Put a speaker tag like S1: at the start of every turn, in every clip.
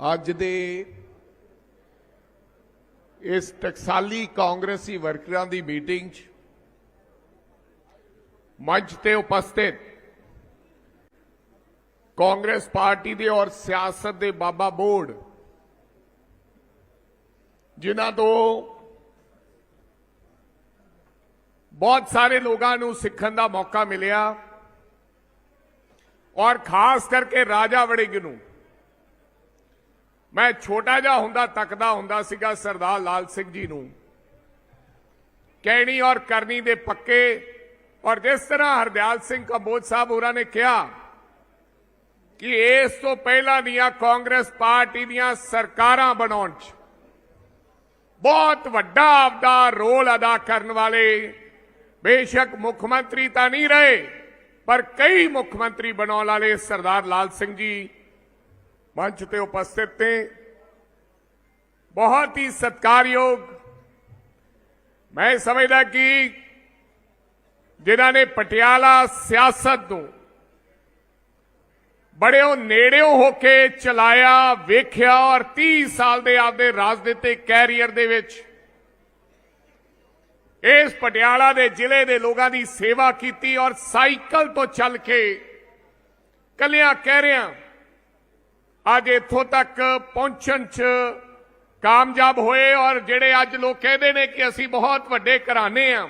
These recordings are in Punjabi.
S1: ਅੱਜ ਦੇ ਇਸ ਟਕਸਾਲੀ ਕਾਂਗਰਸੀ ਵਰਕਰਾਂ ਦੀ ਮੀਟਿੰਗ 'ਚ ਮੰਚ ਤੇ ਉਪਸਥਿਤ ਕਾਂਗਰਸ ਪਾਰਟੀ ਦੇ ਔਰ ਸਿਆਸਤ ਦੇ ਬਾਬਾ ਬੋਰਡ ਜਿਨ੍ਹਾਂ ਤੋਂ ਬਹੁਤ ਸਾਰੇ ਲੋਕਾਂ ਨੂੰ ਸਿੱਖਣ ਦਾ ਮੌਕਾ ਮਿਲਿਆ ਔਰ ਖਾਸ ਕਰਕੇ ਰਾਜਾ ਵੜਿੰਗ ਨੂੰ ਮੈਂ ਛੋਟਾ ਜਿਹਾ ਹੁੰਦਾ, ਤੱਕਦਾ ਹੁੰਦਾ ਸੀਗਾ ਸਰਦਾਰ ਲਾਲ ਸਿੰਘ ਜੀ ਨੂੰ। ਕਹਿਣੀ ਔਰ ਕਰਨੀ ਦੇ ਪੱਕੇ। ਔਰ ਜਿਸ ਤਰ੍ਹਾਂ ਹਰਦਿਆਲ ਸਿੰਘ ਕੰਬੋਜ ਸਾਹਿਬ ਹੋਰਾਂ ਨੇ ਕਿਹਾ ਕਿ ਇਸ ਤੋਂ ਪਹਿਲਾਂ ਦੀਆਂ ਕਾਂਗਰਸ ਪਾਰਟੀ ਦੀਆਂ ਸਰਕਾਰਾਂ ਬਣਾਉਣ 'ਚ ਬਹੁਤ ਵੱਡਾ ਆਪਦਾ ਰੋਲ ਅਦਾ ਕਰਨ ਵਾਲੇ ਬੇਸ਼ੱਕ ਮੁੱਖ ਮੰਤਰੀ ਤਾਂ ਨਹੀਂ ਰਹੇ, ਪਰ ਕਈ ਮੁੱਖ ਮੰਤਰੀ ਬਣਾਉਣ ਵਾਲੇ ਸਰਦਾਰ ਲਾਲ ਸਿੰਘ ਜੀ ਮੰਚ ਤੇ ਉਪਸਥਿਤ ਨੇ। ਬਹੁਤ ਹੀ ਸਤਿਕਾਰਯੋਗ। ਮੈਂ ਸਮਝਦਾ ਕਿ ਜਿਨ੍ਹਾਂ ਨੇ ਪਟਿਆਲਾ ਸਿਆਸਤ ਨੂੰ ਬੜਿਓ ਉਹ ਨੇੜਿਓਂ ਹੋ ਕੇ ਚਲਾਇਆ, ਵੇਖਿਆ ਔਰ 30 ਸਾਲ ਦੇ ਆਪਦੇ ਰਾਜਨੀਤਿਕ ਕੈਰੀਅਰ ਦੇ ਵਿੱਚ ਇਸ ਪਟਿਆਲਾ ਦੇ ਜ਼ਿਲ੍ਹੇ ਦੇ ਲੋਕਾਂ ਦੀ ਸੇਵਾ ਕੀਤੀ ਔਰ ਸਾਈਕਲ ਤੋਂ ਚੱਲ ਕੇ ਕੱਲਿਆਂ ਕਹਿ ਰਿਆਂ ਅੱਜ ਇੱਥੋਂ ਤੱਕ ਪਹੁੰਚਣ 'ਚ ਕਾਮਯਾਬ ਹੋਏ ਔਰ ਜਿਹੜੇ ਅੱਜ ਲੋਕ ਕਹਿੰਦੇ ਨੇ ਕਿ ਅਸੀਂ ਬਹੁਤ ਵੱਡੇ ਘਰਾਣੇ ਆ,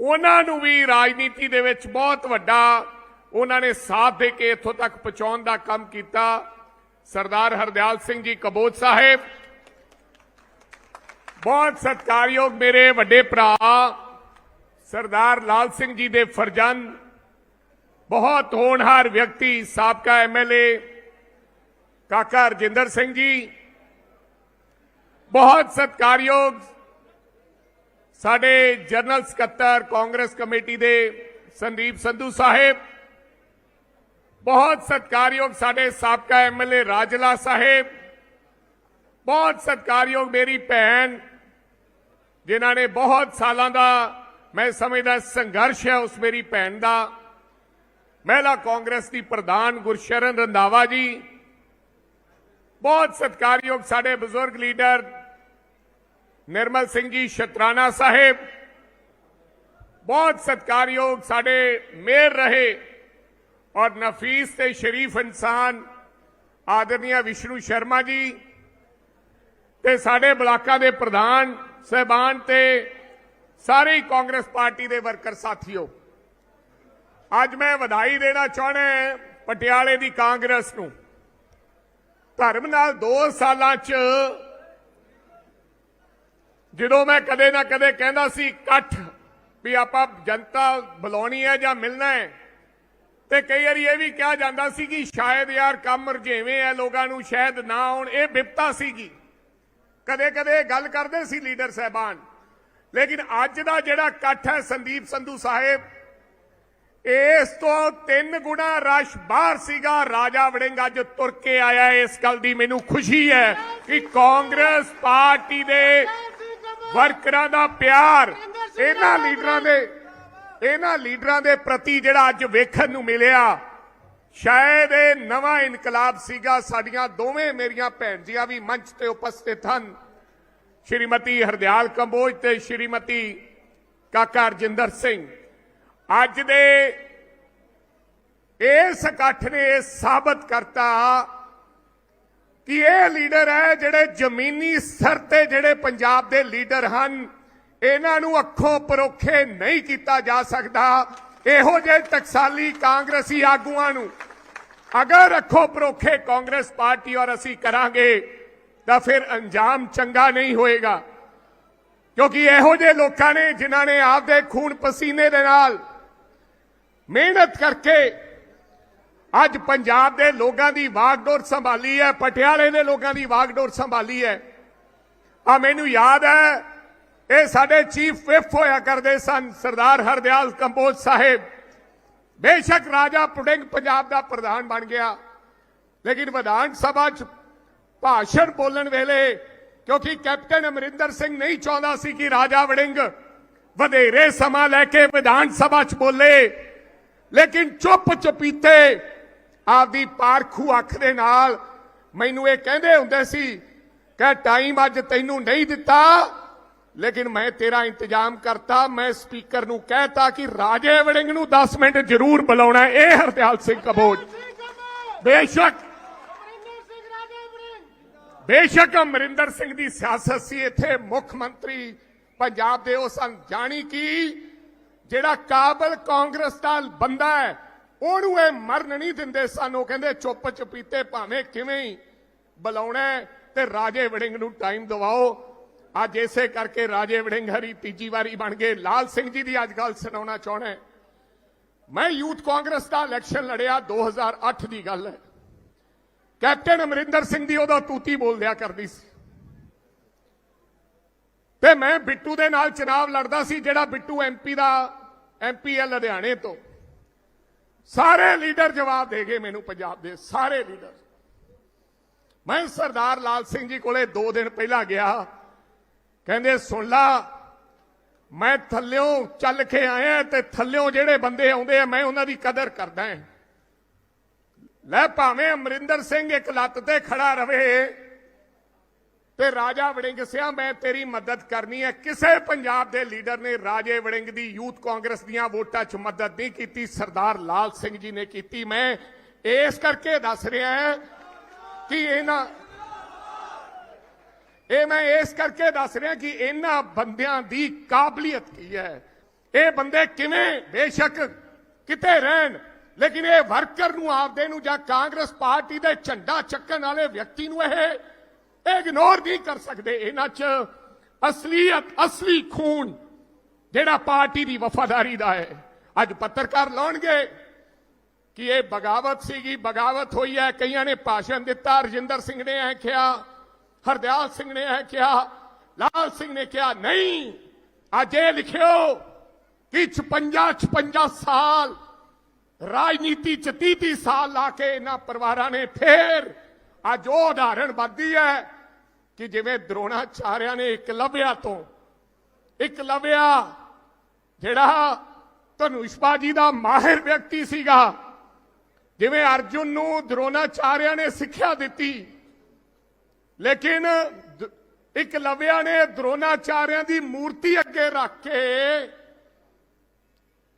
S1: ਉਹਨਾਂ ਨੂੰ ਵੀ ਰਾਜਨੀਤੀ ਦੇ ਵਿੱਚ ਬਹੁਤ ਵੱਡਾ ਉਹਨਾਂ ਨੇ ਸਾਥ ਦੇ ਕੇ ਇੱਥੋਂ ਤੱਕ ਪਹੁੰਚਾਉਣ ਦਾ ਕੰਮ ਕੀਤਾ। ਸਰਦਾਰ ਹਰਦਿਆਲ ਸਿੰਘ ਜੀ ਕਬੋਜ ਸਾਹਿਬ, ਬਹੁਤ ਸਤਿਕਾਰਯੋਗ ਮੇਰੇ ਵੱਡੇ ਭਰਾ, ਸਰਦਾਰ ਲਾਲ ਸਿੰਘ ਜੀ ਦੇ ਫਰਜ਼ੰਦ, ਬਹੁਤ ਹੋਣਹਾਰ ਵਿਅਕਤੀ, ਸਾਬਕਾ ਐਮਐਲਏ ਕਾਕਾ ਰਜਿੰਦਰ ਸਿੰਘ ਜੀ, ਬਹੁਤ ਸਤਿਕਾਰਯੋਗ ਸਾਡੇ ਜਨਰਲ ਸਕੱਤਰ ਕਾਂਗਰਸ ਕਮੇਟੀ ਦੇ ਸੰਦੀਪ ਸੰਧੂ ਸਾਹਿਬ, ਬਹੁਤ ਸਤਿਕਾਰਯੋਗ ਸਾਡੇ ਸਾਬਕਾ ਐਮਐਲਏ ਰਾਜਲਾ ਸਾਹਿਬ, ਬਹੁਤ ਸਤਿਕਾਰਯੋਗ ਮੇਰੀ ਭੈਣ, ਜਿਨ੍ਹਾਂ ਨੇ ਬਹੁਤ ਸਾਲਾਂ ਦਾ ਮੈਂ ਸਮਝਦਾ ਸੰਘਰਸ਼ ਹੈ ਉਸ ਮੇਰੀ ਭੈਣ ਦਾ, ਮਹਿਲਾ ਕਾਂਗਰਸ ਦੀ ਪ੍ਰਧਾਨ ਗੁਰਸ਼ਰਨ ਰੰਧਾਵਾ ਜੀ ਬਹੁਤ ਸਤਿਕਾਰਯੋਗ ਸਾਡੇ ਬਜ਼ੁਰਗ ਲੀਡਰ ਨਿਰਮਲ ਸਿੰਘ ਜੀ ਸ਼ਤਰਾਣਾ ਸਾਹਿਬ, ਬਹੁਤ ਸਤਿਕਾਰਯੋਗ ਸਾਡੇ ਮੇਰ ਰਹੇ ਔਰ ਨਫੀਸ ਤੇ ਸ਼ਰੀਫ ਇਨਸਾਨ ਆਦਰਨੀय ਵਿਸ਼ਨੂੰ ਸ਼ਰਮਾ ਜੀ ਤੇ ਸਾਡੇ ਬਲਾਕਾਂ ਦੇ ਪ੍ਰਧਾਨ ਸਹਿਬਾਨ ਤੇ ਸਾਰੇ ਕਾਂਗਰਸ ਪਾਰਟੀ ਦੇ ਵਰਕਰ ਸਾਥੀਓ, ਅੱਜ ਮੈਂ ਵਧਾਈ ਦੇਣਾ ਚਾਹਣਾ ਪਟਿਆਲੇ ਦੀ ਕਾਂਗਰਸ ਨੂੰ। ਧਰਮ ਨਾਲ 2 ਸਾਲਾਂ 'ਚ ਜਦੋਂ ਮੈਂ ਕਦੇ ਨਾ ਕਦੇ ਕਹਿੰਦਾ ਸੀ ਇਕੱਠ ਵੀ ਆਪਾਂ ਜਨਤਾ ਬੁਲਾਉਣੀ ਹੈ ਜਾਂ ਮਿਲਣਾ ਹੈ, ਤੇ ਕਈ ਵਾਰੀ ਇਹ ਵੀ ਕਿਹਾ ਜਾਂਦਾ ਸੀ ਕਿ ਸ਼ਾਇਦ ਯਾਰ ਕੰਮ ਰਜੇਵੇਂ ਆ ਲੋਕਾਂ ਨੂੰ ਸ਼ਾਇਦ ਨਾ ਆਉਣ, ਇਹ ਵਿਪਤਾ ਸੀਗੀ। ਕਦੇ ਕਦੇ ਗੱਲ ਕਰਦੇ ਸੀ ਲੀਡਰ ਸਹਿਬਾਨ। ਲੇਕਿਨ ਅੱਜ ਦਾ ਜਿਹੜਾ ਇਕੱਠ ਹੈ, ਸੰਦੀਪ ਸੰਧੂ ਸਾਹਿਬ ਇਸ ਤੋਂ ਤਿੰਨ ਗੁਣਾ ਰਸ਼ ਬਾਹਰ ਸੀਗਾ। ਰਾਜਾ ਵੜਿੰਗ ਅੱਜ ਤੁਰ ਕੇ ਆਇਆ। ਇਸ ਗੱਲ ਦੀ ਮੈਨੂੰ ਖੁਸ਼ੀ ਹੈ ਕਿ ਕਾਂਗਰਸ ਪਾਰਟੀ ਦੇ ਵਰਕਰਾਂ ਦਾ ਪਿਆਰ, ਇਹਨਾਂ ਲੀਡਰਾਂ ਦੇ, ਇਹਨਾਂ ਲੀਡਰਾਂ ਦੇ ਪ੍ਰਤੀ ਜਿਹੜਾ ਅੱਜ ਵੇਖਣ ਨੂੰ ਮਿਲਿਆ, ਸ਼ਾਇਦ ਇਹ ਨਵਾਂ ਇਨਕਲਾਬ ਸੀਗਾ। ਸਾਡੀਆਂ ਦੋਵੇਂ ਮੇਰੀਆਂ ਭੈਣ ਜੀਆਂ ਵੀ ਮੰਚ ਤੇ ਉਪਸਥਿਤ ਹਨ। ਸ਼੍ਰੀਮਤੀ ਹਰਦਿਆਲ ਕੰਬੋਜ ਤੇ ਸ਼੍ਰੀਮਤੀ ਕਾਕਾ ਰਜਿੰਦਰ ਸਿੰਘ। ਅੱਜ ਦੇ ਇਸ ਇਕੱਠ ਨੇ ਇਹ ਸਾਬਤ ਕਰਤਾ ਕਿ ਇਹ ਲੀਡਰ ਹੈ ਜਿਹੜੇ ਜ਼ਮੀਨੀ ਸਤਰ ਤੇ ਜਿਹੜੇ ਪੰਜਾਬ ਦੇ ਲੀਡਰ ਹਨ, ਇਹਨਾਂ ਨੂੰ ਅੱਖੋਂ ਪਰੋਖੇ ਨਹੀਂ ਕੀਤਾ ਜਾ ਸਕਦਾ। ਇਹੋ ਜਿਹੇ ਟਕਸਾਲੀ ਕਾਂਗਰਸੀ ਆਗੂਆਂ ਨੂੰ ਅਗਰ ਅੱਖੋਂ ਪਰੋਖੇ ਕਾਂਗਰਸ ਪਾਰਟੀ ਔਰ ਅਸੀਂ ਕਰਾਂਗੇ, ਤਾਂ ਫਿਰ ਅੰਜਾਮ ਚੰਗਾ ਨਹੀਂ ਹੋਏਗਾ। ਕਿਉਂਕਿ ਇਹੋ ਜਿਹੇ ਲੋਕਾਂ ਨੇ ਜਿਨ੍ਹਾਂ ਨੇ ਆਪਦੇ ਖੂਨ ਪਸੀਨੇ ਦੇ ਨਾਲ ਮਿਹਨਤ ਕਰਕੇ ਅੱਜ ਪੰਜਾਬ ਦੇ ਲੋਕਾਂ ਦੀ ਵਾਗਡੋਰ ਸੰਭਾਲੀ ਹੈ, ਪਟਿਆਲੇ ਦੇ ਲੋਕਾਂ ਦੀ ਵਾਗਡੋਰ ਸੰਭਾਲੀ ਹੈ। ਆ ਮੈਨੂੰ ਯਾਦ ਹੈ, ਇਹ ਸਾਡੇ ਚੀਫ ਵਿਪ ਹੋਇਆ ਕਰਦੇ ਸਨ, ਸਰਦਾਰ ਹਰਦਿਆਲ ਕੰਬੋਜ ਸਾਹਿਬ। ਬੇਸ਼ੱਕ ਰਾਜਾ ਪੁਡਿੰਗ ਪੰਜਾਬ ਦਾ ਪ੍ਰਧਾਨ ਬਣ ਗਿਆ, ਲੇਕਿਨ ਵਿਧਾਨ ਸਭਾ 'ਚ ਭਾਸ਼ਣ ਬੋਲਣ ਵੇਲੇ ਕਿਉਂਕਿ ਕੈਪਟਨ ਅਮਰਿੰਦਰ ਸਿੰਘ ਨਹੀਂ ਚਾਹੁੰਦਾ ਸੀ ਕਿ ਰਾਜਾ ਵੜਿੰਗ ਵਧੇਰੇ ਸਮਾਂ ਲੈ ਕੇ ਵਿਧਾਨ ਸਭਾ 'ਚ ਬੋਲੇ ਲੇਕਿਨ ਚੁੱਪ ਚੁਪੀਤੇ ਆਪਦੀ ਪਾਰਖੂ ਅੱਖ ਦੇ ਨਾਲ ਮੈਨੂੰ ਇਹ ਕਹਿੰਦੇ ਹੁੰਦੇ ਸੀ ਕਿ ਟਾਈਮ ਅੱਜ ਤੈਨੂੰ ਨਹੀਂ ਦਿੱਤਾ, ਲੇਕਿਨ ਮੈਂ ਤੇਰਾ ਇੰਤਜ਼ਾਮ ਕਰਤਾ, ਮੈਂ ਸਪੀਕਰ ਨੂੰ ਕਹਿਤਾ ਕਿ ਰਾਜੇ ਵੜਿੰਗ ਨੂੰ 10 ਮਿੰਟ ਜ਼ਰੂਰ ਬੁਲਾਉਣਾ ਇਹ ਹਰਦਿਆਲ ਸਿੰਘ ਕਬੋਜ। ਬੇਸ਼ੱਕ। ਬੇਸ਼ੱਕ ਅਮਰਿੰਦਰ ਸਿੰਘ ਦੀ ਸਿਆਸਤ ਸੀ। ਇੱਥੇ ਮੁੱਖ ਮੰਤਰੀ ਪੰਜਾਬ ਦੇ ਉਹ ਸਨ। ਜਾਣੀ ਕਿ? ਜਿਹੜਾ ਕਾਬਲ ਕਾਂਗਰਸ ਦਾ ਬੰਦਾ ਹੈ, ਉਹਨੂੰ ਇਹ ਮਰਨ ਨਹੀਂ ਦਿੰਦੇ ਸਾਨੂੰ ਉਹ ਕਹਿੰਦੇ ਚੁੱਪ ਚਪੀਤੇ ਭਾਵੇਂ ਕਿਵੇਂ ਹੀ ਬੁਲਾਉਣਾ ਤੇ ਰਾਜੇ ਵੜਿੰਗ ਨੂੰ ਟਾਈਮ ਦਿਵਾਓ। ਅੱਜ ਇਸੇ ਕਰਕੇ ਰਾਜੇ ਵੜਿੰਗ ਹਰੀ ਤੀਜੀ ਵਾਰੀ ਬਣ ਗਏ। ਲਾਲ ਸਿੰਘ ਜੀ ਦੀ ਅੱਜ ਗੱਲ ਸੁਣਾਉਣਾ ਚਾਹਣਾ ਮੈਂ ਯੂਥ ਕਾਂਗਰਸ ਦਾ ਇਲੈਕਸ਼ਨ ਲੜਿਆ 2008 ਦੀ ਗੱਲ ਹੈ। ਕੈਪਟਨ ਅਮਰਿੰਦਰ ਸਿੰਘ ਦੀ ਉਹਦਾ ਤੂਤੀ ਬੋਲਦਿਆ ਕਰਦੀ ਸੀ। ਤੇ ਮੈਂ ਬਿੱਟੂ ਦੇ ਨਾਲ ਚੁਣਾਵ ਲੜਦਾ ਸੀ, ਜਿਹੜਾ ਬਿੱਟੂ ਐਮਪੀ ਦਾ ਐਮਪੀ ਹੈ ਲੁਧਿਆਣੇ ਤੋਂ। ਸਾਰੇ ਲੀਡਰ ਜਵਾਬ ਦੇ ਗਏ ਮੈਨੂੰ ਪੰਜਾਬ ਦੇ, ਸਾਰੇ ਲੀਡਰ। ਮੈਂ ਸਰਦਾਰ ਲਾਲ ਸਿੰਘ ਜੀ ਕੋਲੇ 2 ਦਿਨ ਪਹਿਲਾਂ ਗਿਆ। ਕਹਿੰਦੇ, ਸੁਣ ਲਾ, ਮੈਂ ਥੱਲਿਓਂ ਚੱਲ ਕੇ ਆਇਆ ਤੇ ਥੱਲਿਓਂ ਜਿਹੜੇ ਬੰਦੇ ਆਉਂਦੇ ਆ, ਮੈਂ ਉਹਨਾਂ ਦੀ ਕਦਰ ਕਰਦਾ ਹਾਂ। ਲੈ ਭਾਵੇਂ ਅਮਰਿੰਦਰ ਸਿੰਘ ਇੱਕ ਲੱਤ ਤੇ ਖੜਾ ਰਵੇ ਤੇ ਰਾਜਾ ਵੜਿੰਗ ਸਿਆ, ਮੈਂ ਤੇਰੀ ਮਦਦ ਕਰਨੀ ਹੈ। ਕਿਸੇ ਪੰਜਾਬ ਦੇ ਲੀਡਰ ਨੇ ਰਾਜੇ ਵੜਿੰਗ ਦੀ ਯੂਥ ਕਾਂਗਰਸ ਦੀਆਂ ਵੋਟਾਂ 'ਚ ਮਦਦ ਨਹੀਂ ਕੀਤੀ। ਸਰਦਾਰ ਲਾਲ ਸਿੰਘ ਜੀ ਨੇ ਕੀਤੀ। ਮੈਂ ਇਸ ਕਰਕੇ ਦੱਸ ਰਿਹਾ ਹਾਂ ਕਿ ਇਹਨਾਂ ਇਹ ਮੈਂ ਇਸ ਕਰਕੇ ਦੱਸ ਰਿਹਾ ਕਿ ਇਹਨਾਂ ਬੰਦਿਆਂ ਦੀ ਕਾਬਲੀਅਤ ਕੀ ਹੈ? ਇਹ ਬੰਦੇ ਕਿਵੇਂ ਬੇਸ਼ੱਕ ਕਿਤੇ ਰਹਿਣ, ਲੇਕਿਨ ਇਹ ਵਰਕਰ ਨੂੰ ਆਪਦੇ ਨੂੰ ਜਾਂ ਕਾਂਗਰਸ ਪਾਰਟੀ ਦੇ ਝੰਡਾ ਚੱਕਣ ਵਾਲੇ ਵਿਅਕਤੀ ਨੂੰ ਇਹ ਇਗਨੋਰ ਨਹੀਂ ਕਰ ਸਕਦੇ ਇਹਨਾਂ 'ਚ। ਅਸਲੀਅਤ, ਅਸਲੀ ਖੂਨ ਜਿਹੜਾ ਪਾਰਟੀ ਦੀ ਵਫਾਦਾਰੀ ਦਾ ਹੈ। ਅੱਜ ਪੱਤਰਕਾਰ ਲਾਉਣਗੇ ਕਿ ਇਹ ਬਗਾਵਤ ਸੀਗੀ, ਬਗਾਵਤ ਹੋਈ ਹੈ। ਕਈਆਂ ਨੇ ਭਾਸ਼ਣ ਦਿੱਤਾ, ਰਜਿੰਦਰ ਸਿੰਘ ਨੇ ਇਹ ਕਿਹਾ, ਹਰਦਿਆਲ ਸਿੰਘ ਨੇ ਇਹ ਕਿਹਾ, ਲਾਲ ਸਿੰਘ ਨੇ ਕਿਹਾ, ਨਹੀਂ, ਅੱਜ ਇਹ ਲਿਖਿਓ ਕਿ 56 56 ਸਾਲ, ਰਾਜਨੀਤੀ ਚ 30 30 ਸਾਲ ਲਾ ਕੇ ਇਹਨਾਂ ਪਰਿਵਾਰਾਂ ਨੇ ਫੇਰ ਅੱਜ ਉਹ ਉਦਾਹਰਣ ਬੱਦੀ ਹੈ। ਕਿ ਜਿਵੇਂ ਦਰੋਣਾਚਾਰਿਆ ਨੇ ਇਕਲਵਿਆ ਤੋਂ ਇਕਲਵਿਆ ਜਿਹੜਾ ਧਨੁਸ਼ਪਾ ਜੀ ਦਾ ਮਾਹਿਰ ਵਿਅਕਤੀ ਸੀਗਾ। ਜਿਵੇਂ ਅਰਜੁਨ ਨੂੰ ਦਰੋਣਾਚਾਰਿਆਂ ਨੇ ਸਿੱਖਿਆ ਦਿੱਤੀ, ਲੇਕਿਨ ਇਕਲਵਿਆ ਨੇ ਦਰੋਣਾਚਾਰਿਆ ਦੀ ਮੂਰਤੀ ਅੱਗੇ ਰੱਖ ਕੇ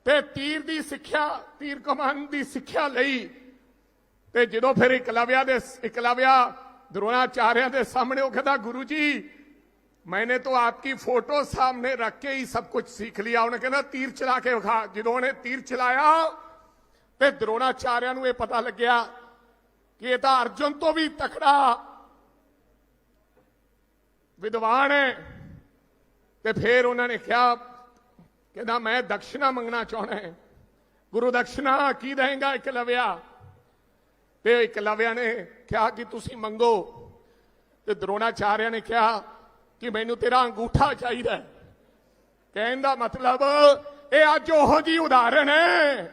S1: ਤੇ ਤੀਰ ਦੀ ਸਿੱਖਿਆ, ਤੀਰ ਕਮਾਨ ਦੀ ਸਿੱਖਿਆ ਲਈ ਤੇ ਜਦੋਂ ਫਿਰ ਇਕਲਵਿਆ ਦੇ ਇਕਲਵਿਆ द्रोणाचार्य ਦੇ ਸਾਹਮਣੇ ਉਹ ਕਹਿੰਦਾ गुरु जी मैंने तो आपकी फोटो सामने रख के ही सब कुछ सीख लिया ਉਹਨੇ ਕਹਿੰਦਾ ਤੀਰ ਚਲਾ ਕੇ ਵਿਖਾ ਜਦੋਂ ਉਹਨੇ ਤੀਰ ਚਲਾਇਆ ਤੇ द्रोणाचार्य ਨੂੰ ਇਹ ਪਤਾ ਲੱਗਿਆ ਕਿ ਇਹ ਤਾਂ ਅਰਜੁਨ ਤੋਂ ਵੀ ਤਕੜਾ ਵਿਦਵਾਨ ਹੈ ਤੇ ਫਿਰ ਉਹਨਾਂ ਨੇ ਕਿਹਾ ਕਹਿੰਦਾ ਮੈਂ ਦਕਸ਼ਨਾ ਮੰਗਣਾ ਚਾਹਣਾ ਹੈ ਗੁਰੂ ਦਕਸ਼ਨਾ ਕੀ ਦੇਂਗਾ ਇਕਲਵਿਆ ਤੇ ਇਕਲਵਿਆ ਨੇ ਕਿਹਾ ਕਿ ਤੁਸੀਂ ਮੰਗੋ। ਤੇ ਦਰੋਣਾਚਾਰਿਆ ਨੇ ਕਿਹਾ ਕਿ ਮੈਨੂੰ ਤੇਰਾ ਅੰਗੂਠਾ ਚਾਹੀਦਾ ਕਹਿਣ ਦਾ ਮਤਲਬ ਇਹ ਅੱਜ ਉਹੋ ਜੀ ਉਦਾਹਰਣ ਹੈ।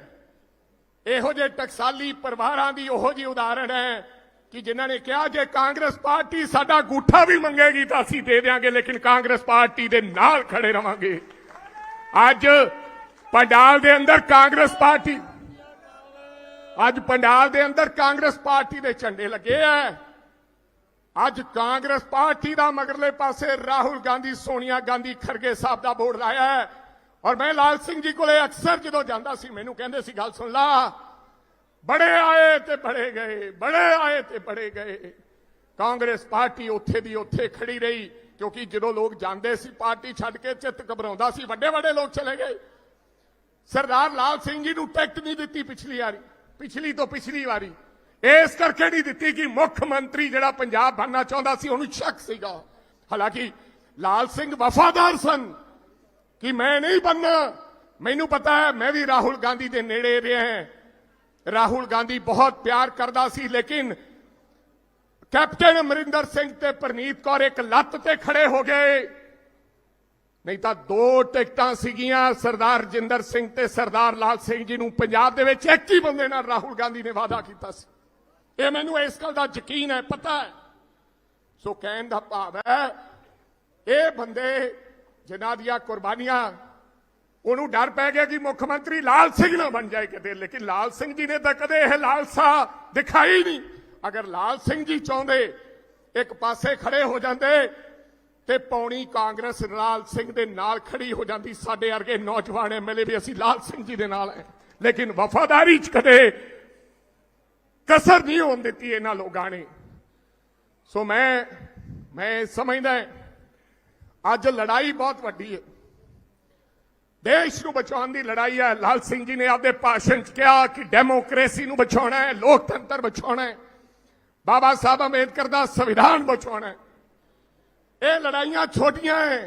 S1: ਇਹੋ ਜਿਹੇ ਟਕਸਾਲੀ ਪਰਿਵਾਰਾਂ ਦੀ ਉਹੋ ਜੀ ਉਦਾਹਰਣ ਹੈ ਕਿ ਜਿਨ੍ਹਾਂ ਨੇ ਕਿਹਾ, ਜੇ ਕਾਂਗਰਸ ਪਾਰਟੀ ਸਾਡਾ ਅੰਗੂਠਾ ਵੀ ਮੰਗੇਗੀ ਤਾਂ ਅਸੀਂ ਦੇ ਦੇਵਾਂਗੇ ਲੇਕਿਨ ਕਾਂਗਰਸ ਪਾਰਟੀ ਦੇ ਨਾਲ ਖੜੇ ਰਵਾਂਗੇ। ਅੱਜ ਪੰਡਾਲ ਦੇ ਅੰਦਰ ਕਾਂਗਰਸ ਪਾਰਟੀ ਅੱਜ ਪੰਡਾਲ ਦੇ ਅੰਦਰ ਕਾਂਗਰਸ ਪਾਰਟੀ ਦੇ ਝੰਡੇ ਲੱਗੇ ਐ। ਅੱਜ ਕਾਂਗਰਸ ਪਾਰਟੀ ਦਾ ਮਗਰਲੇ ਪਾਸੇ ਰਾਹੁਲ ਗਾਂਧੀ, ਸੋਨੀਆ ਗਾਂਧੀ, ਖਰਗੇ ਸਾਹਿਬ ਦਾ ਬੋਰਡ ਲਾਇਆ ਹੈ ਔਰ ਮੈਂ ਲਾਲ ਸਿੰਘ ਜੀ ਕੋਲੇ ਅਕਸਰ ਜਦੋਂ ਜਾਂਦਾ ਸੀ, ਮੈਨੂੰ ਕਹਿੰਦੇ ਸੀ, ਗੱਲ ਸੁਣ ਲਾ। ਬੜੇ ਆਏ ਤੇ ਬੜੇ ਗਏ, ਬੜੇ ਆਏ ਤੇ ਬੜੇ ਗਏ। ਕਾਂਗਰਸ ਪਾਰਟੀ ਉੱਥੇ ਦੀ ਉੱਥੇ ਖੜੀ ਰਹੀ, ਕਿਉਂਕਿ ਜਦੋਂ ਲੋਕ ਜਾਂਦੇ ਸੀ ਪਾਰਟੀ ਛੱਡ ਕੇ, ਚਿੱਤ ਘਬਰਾਉਂਦਾ ਸੀ। ਵੱਡੇ ਵੱਡੇ ਲੋਕ ਚਲੇ ਗਏ। ਸਰਦਾਰ ਲਾਲ ਸਿੰਘ ਜੀ ਨੂੰ ਟਿਕਟ ਨਹੀਂ ਦਿੱਤੀ ਪਿਛਲੀ ਵਾਰੀ। ਪਿਛਲੀ ਤੋਂ ਪਿਛਲੀ ਵਾਰੀ। ਇਸ ਕਰਕੇ ਨਹੀਂ ਦਿੱਤੀ ਕਿ ਮੁੱਖ ਮੰਤਰੀ ਜਿਹੜਾ ਪੰਜਾਬ ਬਣਨਾ ਚਾਹੁੰਦਾ ਸੀ, ਉਹਨੂੰ ਸ਼ੱਕ ਸੀਗਾ। ਹਾਲਾਂਕਿ ਲਾਲ ਸਿੰਘ ਵਫਾਦਾਰ ਸਨ। ਕਿ ਮੈਂ ਨਹੀਂ ਬਣਨਾ, ਮੈਨੂੰ ਪਤਾ ਹੈ, ਮੈਂ ਵੀ ਰਾਹੁਲ ਗਾਂਧੀ ਦੇ ਨੇੜੇ ਰਿਹਾ ਹਾਂ। ਰਾਹੁਲ ਗਾਂਧੀ ਬਹੁਤ ਪਿਆਰ ਕਰਦਾ ਸੀ, ਲੇਕਿਨ ਕੈਪਟਨ ਅਮਰਿੰਦਰ ਸਿੰਘ ਤੇ ਪ੍ਰਨੀਤ ਕੌਰ ਇੱਕ ਲੱਤ ਤੇ ਖੜੇ ਹੋ ਗਏ। ਨਹੀਂ ਤਾਂ ਦੋ ਟਿਕਟਾਂ ਸੀਗੀਆਂ ਸਰਦਾਰ ਰਜਿੰਦਰ ਸਿੰਘ ਤੇ ਸਰਦਾਰ ਲਾਲ ਸਿੰਘ ਜੀ ਨੂੰ ਪੰਜਾਬ ਦੇ ਵਿੱਚ ਇੱਕ ਹੀ ਬੰਦੇ ਨਾਲ ਰਾਹੁਲ ਗਾਂਧੀ ਨੇ ਵਾਅਦਾ ਕੀਤਾ ਸੀ। ਇਹ ਮੈਨੂੰ ਇਸ ਗੱਲ ਦਾ ਯਕੀਨ ਹੈ, ਪਤਾ ਹੈ। ਸੋ ਕਹਿਣ ਦਾ ਭਾਵ ਹੈ, ਇਹ ਬੰਦੇ ਜਿਨ੍ਹਾਂ ਦੀਆਂ ਕੁਰਬਾਨੀਆਂ, ਉਹਨੂੰ ਡਰ ਪੈ ਗਿਆ ਕਿ ਮੁੱਖ ਮੰਤਰੀ ਲਾਲ ਸਿੰਘ ਨਾ ਬਣ ਜਾਏ ਕਿਤੇ, ਲੇਕਿਨ ਲਾਲ ਸਿੰਘ ਜੀ ਨੇ ਤਾਂ ਕਦੇ ਇਹ ਲਾਲਸਾ ਦਿਖਾਈ ਨਹੀਂ। ਅਗਰ ਲਾਲ ਸਿੰਘ ਜੀ ਚਾਹੁੰਦੇ, ਇੱਕ ਪਾਸੇ ਖੜੇ ਹੋ ਜਾਂਦੇ ਤੇ ਪੌਣੀ ਕਾਂਗਰਸ ਲਾਲ ਸਿੰਘ ਦੇ ਨਾਲ ਖੜੀ ਹੋ ਜਾਂਦੀ। ਸਾਡੇ ਵਰਗੇ ਨੌਜਵਾਨ ਐਮਐਲਏ ਵੀ ਅਸੀਂ ਲਾਲ ਸਿੰਘ ਜੀ ਦੇ ਨਾਲ ਹੈ ਲੇਕਿਨ ਵਫਾਦਾਰੀ ਚ ਕਦੇ ਕਸਰ ਨਹੀਂ ਹੋਣ ਦਿੱਤੀ ਇਹਨਾਂ ਲੋਕਾਂ ਨੇ। ਸੋ ਮੈਂ ਮੈਂ ਸਮਝਦਾ ਅੱਜ ਲੜਾਈ ਬਹੁਤ ਵੱਡੀ ਹੈ ਦੇਸ਼ ਨੂੰ ਬਚਾਉਣ ਦੀ ਲੜਾਈ ਹੈ ਲਾਲ ਸਿੰਘ ਜੀ ਨੇ ਆਪਦੇ ਭਾਸ਼ਣ 'ਚ ਕਿਹਾ ਕਿ ਡੈਮੋਕ੍ਰੇਸੀ ਨੂੰ ਬਚਾਉਣਾ ਹੈ ਲੋਕਤੰਤਰ ਬਚਾਉਣਾ ਹੈ ਬਾਬਾ ਸਾਹਿਬ ਅੰਬੇਦਕਰ ਦਾ ਸੰਵਿਧਾਨ ਬਚਾਉਣਾ ਹੈ ਇਹ ਲੜਾਈਆਂ ਛੋਟੀਆਂ ਐ।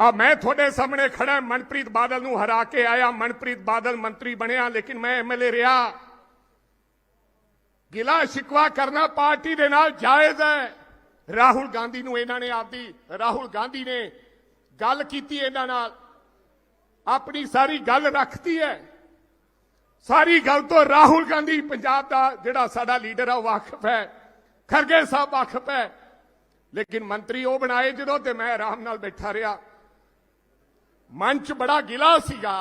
S1: ਆ ਮੈਂ ਤੁਹਾਡੇ ਸਾਹਮਣੇ ਖੜਾ ਮਨਪ੍ਰੀਤ ਬਾਦਲ ਨੂੰ ਹਰਾ ਕੇ ਆਇਆ। ਮਨਪ੍ਰੀਤ ਬਾਦਲ ਮੰਤਰੀ ਬਣਿਆ, ਲੇਕਿਨ ਮੈਂ ਐਮਐਲਏ ਰਿਹਾ। ਗਿਲਾ ਸ਼ਿਕਵਾ ਕਰਨਾ ਪਾਰਟੀ ਦੇ ਨਾਲ ਜਾਇਜ਼ ਹੈ ਰਾਹੁਲ ਗਾਂਧੀ ਨੂੰ ਇਹਨਾਂ ਨੇ ਆਪਦੀ, ਰਾਹੁਲ ਗਾਂਧੀ ਨੇ ਗੱਲ ਕੀਤੀ ਇਹਨਾਂ ਨਾਲ। ਆਪਣੀ ਸਾਰੀ ਗੱਲ ਰੱਖਤੀ ਹੈ ਸਾਰੀ ਗੱਲ ਤੋਂ ਰਾਹੁਲ ਗਾਂਧੀ ਪੰਜਾਬ ਦਾ ਜਿਹੜਾ ਸਾਡਾ ਲੀਡਰ ਆ, ਉਹ ਵਾਕਫ ਹੈ ਖਰਗੇ ਸਾਹਿਬ ਵਾਕਫ ਹੈ ਲੇਕਿਨ ਮੰਤਰੀ ਉਹ ਬਣਾਏ ਜਦੋਂ ਤੇ ਮੈਂ ਆਰਾਮ ਨਾਲ ਬੈਠਾ ਰਿਹਾ। ਮਨ ਚ ਬੜਾ ਗਿਲਾ ਸੀਗਾ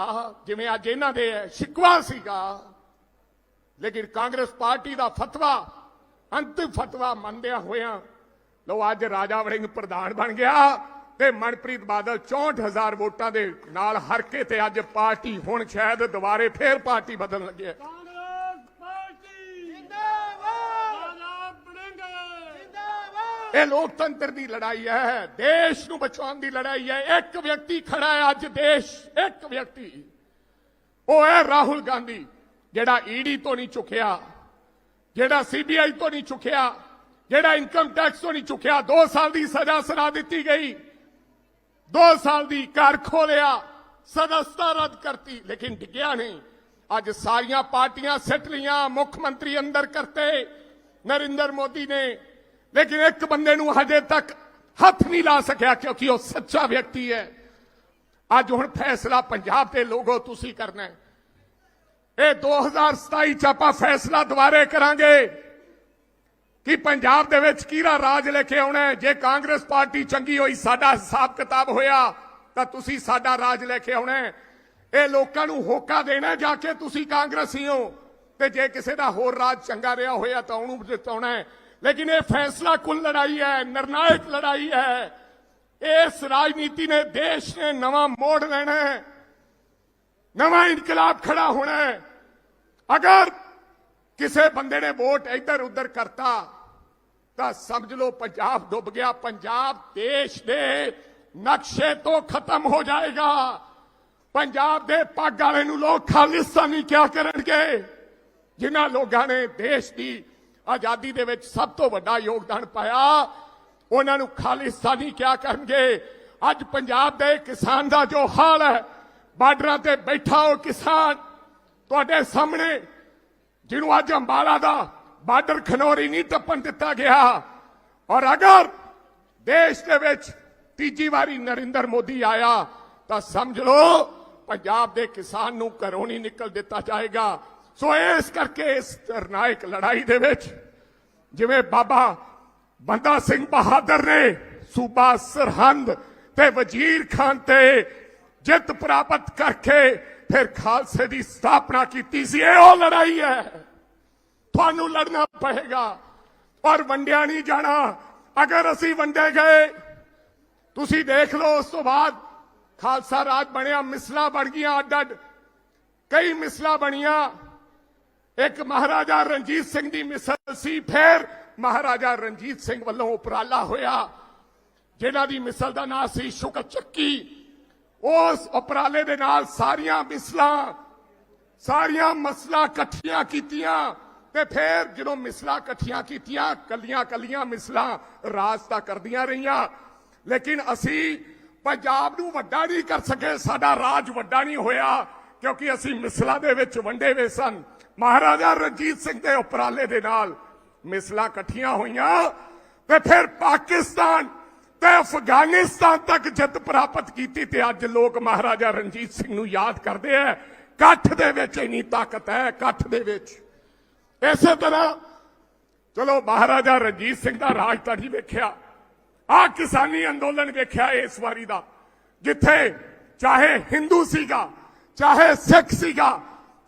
S1: ਜਿਵੇਂ ਅੱਜ ਇਹਨਾਂ ਦੇ ਹੈ, ਸ਼ਿਕਵਾ ਸੀਗਾ। ਲੇਕਿਨ ਕਾਂਗਰਸ ਪਾਰਟੀ ਦਾ ਫਤਵਾ ਅੰਤਿਮ ਫਤਵਾ ਮੰਨਦਿਆਂ ਹੋਇਆ ਲੋ ਅੱਜ ਰਾਜਾ ਵੜਿੰਗ ਪ੍ਰਧਾਨ ਬਣ ਗਿਆ ਤੇ ਮਨਪ੍ਰੀਤ ਬਾਦਲ 64000 ਵੋਟਾਂ ਦੇ ਨਾਲ ਹਰ ਕੇ ਤੇ ਅੱਜ ਪਾਰਟੀ ਹੁਣ ਸ਼ਾਇਦ ਦੁਬਾਰੇ ਫੇਰ ਪਾਰਟੀ ਬਦਲਣ ਲੱਗੇ ਹੈ
S2: ਕਾਂਗਰਸ ਪਾਰਟੀ
S3: ਜਿੰਦਾਬਾਦ
S2: ਰਾਜਾ ਬੜਿੰਗ
S3: ਜਿੰਦਾਬਾਦ
S1: ਇਹ ਲੋਕਤੰਤਰ ਦੀ ਲੜਾਈ ਹੈ, ਦੇਸ਼ ਨੂੰ ਬਚਾਉਣ ਦੀ ਲੜਾਈ ਹੈ। ਇੱਕ ਵਿਅਕਤੀ ਖੜਾ ਹੈ ਅੱਜ ਦੇਸ਼, ਇੱਕ ਵਿਅਕਤੀ। ਉਹ ਹੈ ਰਾਹੁਲ ਗਾਂਧੀ, ਜਿਹੜਾ ਈਡੀ ਤੋਂ ਨਹੀਂ ਚੁੱਕਿਆ, ਜਿਹੜਾ ਸੀਬੀਆਈ ਤੋਂ ਨਹੀਂ ਚੁੱਕਿਆ, ਜਿਹੜਾ ਇਨਕਮ ਟੈਕਸ ਤੋਂ ਨਹੀਂ ਚੁੱਕਿਆ। 2 ਸਾਲ ਦੀ ਸਜ਼ਾ ਸੁਣਾ ਦਿੱਤੀ ਗਈ। 2 ਸਾਲ ਦੀ ਘਰ ਖੋਲਿਆ ਸਦਸਤਾ ਰੱਦ ਕਰਤੀ, ਲੇਕਿਨ ਡਿੱਗਿਆ ਨਹੀਂ। ਅੱਜ ਸਾਰੀਆਂ ਪਾਰਟੀਆਂ ਸਿੱਟ ਲੀਆਂ ਮੁੱਖ ਮੰਤਰੀ ਅੰਦਰ ਕਰਤੇ। ਨਰਿੰਦਰ ਮੋਦੀ ਨੇ ਲੇਕਿਨ ਇੱਕ ਬੰਦੇ ਨੂੰ ਹਜੇ ਤੱਕ ਹੱਥ ਨਹੀਂ ਲਾ ਸਕਿਆ ਕਿਉਂਕਿ ਉਹ ਸੱਚਾ ਵਿਅਕਤੀ ਹੈ। ਅੱਜ ਹੁਣ ਫੈਸਲਾ ਪੰਜਾਬ ਦੇ ਲੋਗੋ ਤੁਸੀਂ ਕਰਨਾ ਹੈ। ਇਹ 2027 ਚ ਆਪਾਂ ਫੈਸਲਾ ਦੁਬਾਰੇ ਕਰਾਂਗੇ ਕਿ ਪੰਜਾਬ ਦੇ ਵਿੱਚ ਕਿਹੜਾ ਰਾਜ ਲੈ ਕੇ ਆਉਣਾ ਹੈ। ਜੇ ਕਾਂਗਰਸ ਪਾਰਟੀ ਚੰਗੀ ਹੋਈ, ਸਾਡਾ ਹਿਸਾਬ ਕਿਤਾਬ ਹੋਇਆ, ਤਾਂ ਤੁਸੀਂ ਸਾਡਾ ਰਾਜ ਲੈ ਕੇ ਆਉਣਾ ਹੈ। ਇਹ ਲੋਕਾਂ ਨੂੰ ਹੋਕਾ ਦੇਣਾ ਜਾ ਕੇ ਤੁਸੀਂ ਕਾਂਗਰਸੀ ਹੋ। ਤੇ ਜੇ ਕਿਸੇ ਦਾ ਹੋਰ ਰਾਜ ਚੰਗਾ ਰਿਹਾ ਹੋਇਆ ਤਾਂ ਉਹਨੂੰ ਜਿਤਾਉਣਾ ਹੈ। ਲੇਕਿਨ ਇਹ ਫੈਸਲਾ ਕੁੱਲ ਲੜਾਈ ਹੈ, ਨਿਰਣਾਇਕ ਲੜਾਈ ਹੈ। ਇਸ ਰਾਜਨੀਤੀ ਨੇ ਦੇਸ਼ ਨੇ ਨਵਾਂ ਮੋੜ ਲੈਣਾ ਹੈ। ਨਵਾਂ ਇਨਕਲਾਬ ਖੜਾ ਹੋਣਾ ਹੈ। ਅਗਰ ਕਿਸੇ ਬੰਦੇ ਨੇ ਵੋਟ ਇੱਧਰ ਉੱਧਰ ਕਰਤਾ, ਤਾਂ ਸਮਝ ਲਓ ਪੰਜਾਬ ਡੁੱਬ ਗਿਆ। ਪੰਜਾਬ ਦੇਸ਼ ਦੇ ਨਕਸ਼ੇ ਤੋਂ ਖਤਮ ਹੋ ਜਾਏਗਾ। ਪੰਜਾਬ ਦੇ ਪੱਗ ਵਾਲੇ ਨੂੰ ਲੋਕ ਖਾਲਿਸਤਾਨੀ ਕਿਆ ਕਰਨਗੇ? ਜਿਨ੍ਹਾਂ ਲੋਕਾਂ ਨੇ ਦੇਸ਼ ਦੀ ਆਜ਼ਾਦੀ ਦੇ ਵਿੱਚ ਸਭ ਤੋਂ ਵੱਡਾ ਯੋਗਦਾਨ ਪਾਇਆ। ਉਹਨਾਂ ਨੂੰ ਖਾਲਿਸਤਾਨੀ ਕਿਆ ਕਰਨਗੇ, ਅੱਜ ਪੰਜਾਬ ਦੇ ਕਿਸਾਨ ਦਾ ਜੋ ਹਾਲ ਹੈ, ਬਾਰਡਰਾਂ ਤੇ ਬੈਠਾ ਉਹ ਕਿਸਾਨ, ਤੁਹਾਡੇ ਸਾਹਮਣੇ, ਜਿਹਨੂੰ ਅੱਜ ਅੰਬਾਲਾ ਦਾ ਬਾਰਡਰ ਖਨੌਰੀ ਨਹੀਂ ਟੱਪਣ ਦਿੱਤਾ ਗਿਆ। ਔਰ ਅਗਰ ਦੇਸ਼ ਦੇ ਵਿੱਚ ਤੀਜੀ ਵਾਰੀ ਨਰਿੰਦਰ ਮੋਦੀ ਆਇਆ, ਤਾਂ ਸਮਝ ਲਓ, ਪੰਜਾਬ ਦੇ ਕਿਸਾਨ ਨੂੰ ਘਰੋਂ ਨਹੀਂ ਨਿਕਲ ਦਿੱਤਾ ਜਾਏਗਾ। ਸੋ ਇਸ ਕਰਕੇ ਇਸ ਨਿਰਣਾਇਕ ਲੜਾਈ ਦੇ ਵਿੱਚ ਜਿਵੇਂ ਬਾਬਾ ਬੰਦਾ ਸਿੰਘ ਬਹਾਦਰ ਨੇ ਸੂਬਾ ਸਰਹੰਦ ਤੇ ਵਜ਼ੀਰ ਖਾਨ ਤੇ ਜਿੱਤ ਪ੍ਰਾਪਤ ਕਰਕੇ ਫਿਰ ਖਾਲਸੇ ਦੀ ਸਥਾਪਨਾ ਕੀਤੀ ਸੀ, ਇਹ ਉਹ ਲੜਾਈ ਹੈ। ਤੁਹਾਨੂੰ ਲੜਨਾ ਪਏਗਾ ਔਰ ਵੰਡਿਆ ਨਹੀਂ ਜਾਣਾ। ਅਗਰ ਅਸੀਂ ਵੰਡੇ ਗਏ, ਤੁਸੀਂ ਦੇਖ ਲਓ, ਉਸ ਤੋਂ ਬਾਅਦ ਖਾਲਸਾ ਰਾਜ ਬਣਿਆ, ਮਿਸਲਾਂ ਬਣ ਗਈਆਂ ਅੱਡ ਅੱਡ ਕਈ ਮਿਸਲਾਂ ਬਣੀਆਂ। ਇੱਕ ਮਹਾਰਾਜਾ ਰਣਜੀਤ ਸਿੰਘ ਦੀ ਮਿਸਲ ਸੀ, ਫਿਰ ਮਹਾਰਾਜਾ ਰਣਜੀਤ ਸਿੰਘ ਵੱਲੋਂ ਉਪਰਾਲਾ ਹੋਇਆ, ਜਿਨ੍ਹਾਂ ਦੀ ਮਿਸਲ ਦਾ ਨਾਂ ਸੀ ਸ਼ੁਕਰ ਚੱਕੀ। ਉਸ ਉਪਰਾਲੇ ਦੇ ਨਾਲ ਸਾਰੀਆਂ ਮਿਸਲਾਂ, ਸਾਰੀਆਂ ਮਸਲਾ ਇਕੱਠੀਆਂ ਕੀਤੀਆਂ ਤੇ ਫਿਰ ਜਦੋਂ ਮਿਸਲਾਂ ਇਕੱਠੀਆਂ ਕੀਤੀਆਂ ਕੱਲੀਆਂ ਕੱਲੀਆਂ ਮਿਸਲਾਂ ਰਾਜ ਤਾਂ ਕਰਦੀਆਂ ਰਹੀਆਂ। ਲੇਕਿਨ ਅਸੀਂ ਪੰਜਾਬ ਨੂੰ ਵੱਡਾ ਨਹੀਂ ਕਰ ਸਕੇ, ਸਾਡਾ ਰਾਜ ਵੱਡਾ ਨਹੀਂ ਹੋਇਆ, ਕਿਉਂਕਿ ਅਸੀਂ ਮਿਸਲਾਂ ਦੇ ਵਿੱਚ ਵੰਡੇ ਹੋਏ ਸਨ। ਮਹਾਰਾਜਾ ਰਣਜੀਤ ਸਿੰਘ ਦੇ ਉਪਰਾਲੇ ਦੇ ਨਾਲ ਮਿਸਲਾਂ ਇਕੱਠੀਆਂ ਹੋਈਆਂ ਤੇ ਫਿਰ ਪਾਕਿਸਤਾਨ ਤੇ ਅਫਗਾਨਿਸਤਾਨ ਤੱਕ ਜਿੱਤ ਪ੍ਰਾਪਤ ਕੀਤੀ ਤੇ ਅੱਜ ਲੋਕ ਮਹਾਰਾਜਾ ਰਣਜੀਤ ਸਿੰਘ ਨੂੰ ਯਾਦ ਕਰਦੇ ਆ। ਇਕੱਠ ਦੇ ਵਿੱਚ ਇੰਨੀ ਤਾਕਤ ਹੈ, ਇਕੱਠ ਦੇ ਵਿੱਚ। ਇਸੇ ਤਰ੍ਹਾਂ, ਚਲੋ ਮਹਾਰਾਜਾ ਰਣਜੀਤ ਸਿੰਘ ਦਾ ਰਾਜ ਤਾਂ ਨਹੀਂ ਵੇਖਿਆ। ਆ ਕਿਸਾਨੀ ਅੰਦੋਲਨ ਵੇਖਿਆ ਇਸ ਵਾਰੀ ਦਾ, ਜਿੱਥੇ ਚਾਹੇ ਹਿੰਦੂ ਸੀਗਾ, ਚਾਹੇ ਸਿੱਖ ਸੀਗਾ